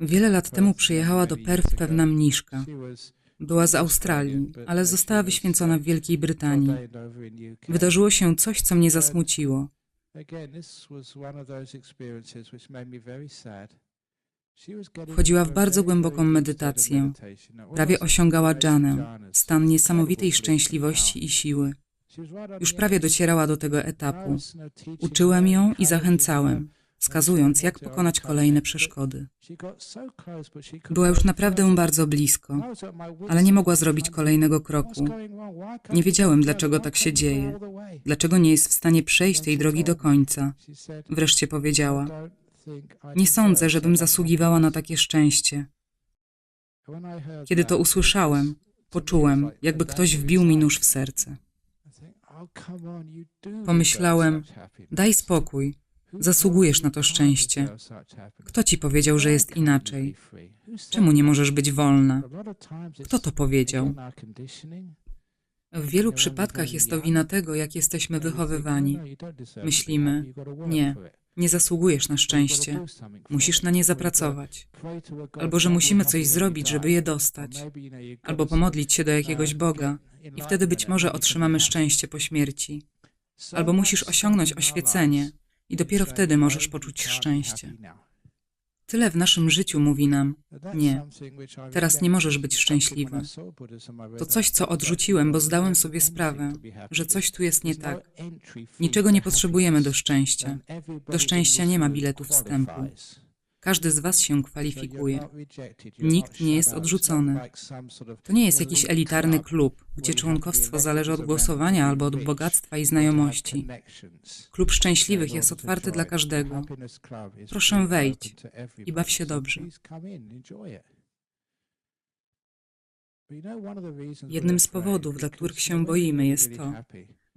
Wiele lat temu przyjechała do Perth pewna mniszka. Była z Australii, ale została wyświęcona w Wielkiej Brytanii. Wydarzyło się coś, co mnie zasmuciło. Wchodziła w bardzo głęboką medytację. Prawie osiągała dżanę, stan niesamowitej szczęśliwości i siły. Już prawie docierała do tego etapu. Uczyłem ją i zachęcałem, wskazując, jak pokonać kolejne przeszkody. Była już naprawdę bardzo blisko, ale nie mogła zrobić kolejnego kroku. Nie wiedziałem, dlaczego tak się dzieje, dlaczego nie jest w stanie przejść tej drogi do końca. Wreszcie powiedziała: Nie sądzę, żebym zasługiwała na takie szczęście. Kiedy to usłyszałem, poczułem, jakby ktoś wbił mi nóż w serce. Pomyślałem, daj spokój, zasługujesz na to szczęście. Kto ci powiedział, że jest inaczej? Czemu nie możesz być wolna? Kto to powiedział? W wielu przypadkach jest to wina tego, jak jesteśmy wychowywani. Myślimy, nie, nie zasługujesz na szczęście, musisz na nie zapracować. Albo że musimy coś zrobić, żeby je dostać. Albo pomodlić się do jakiegoś Boga i wtedy być może otrzymamy szczęście po śmierci. Albo musisz osiągnąć oświecenie i dopiero wtedy możesz poczuć szczęście. Tyle w naszym życiu mówi nam: Nie, teraz nie możesz być szczęśliwy. To coś, co odrzuciłem, bo zdałem sobie sprawę, że coś tu jest nie tak. Niczego nie potrzebujemy do szczęścia. Do szczęścia nie ma biletu wstępu. Każdy z Was się kwalifikuje. Nikt nie jest odrzucony. To nie jest jakiś elitarny klub, gdzie członkowstwo zależy od głosowania albo od bogactwa i znajomości. Klub szczęśliwych jest otwarty dla każdego. Proszę wejdź i baw się dobrze. Jednym z powodów, dla których się boimy, jest to,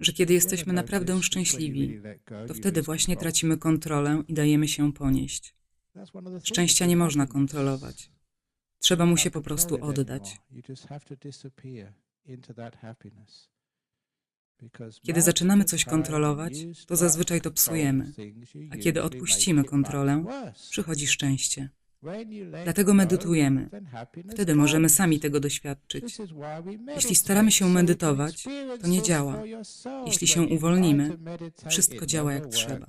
Że kiedy jesteśmy naprawdę szczęśliwi, to wtedy właśnie tracimy kontrolę i dajemy się ponieść. Szczęścia nie można kontrolować. Trzeba mu się po prostu oddać. Kiedy zaczynamy coś kontrolować, to zazwyczaj to psujemy, a kiedy odpuścimy kontrolę, przychodzi szczęście. Dlatego medytujemy. Wtedy możemy sami tego doświadczyć. Jeśli staramy się medytować, to nie działa. Jeśli się uwolnimy, wszystko działa jak trzeba.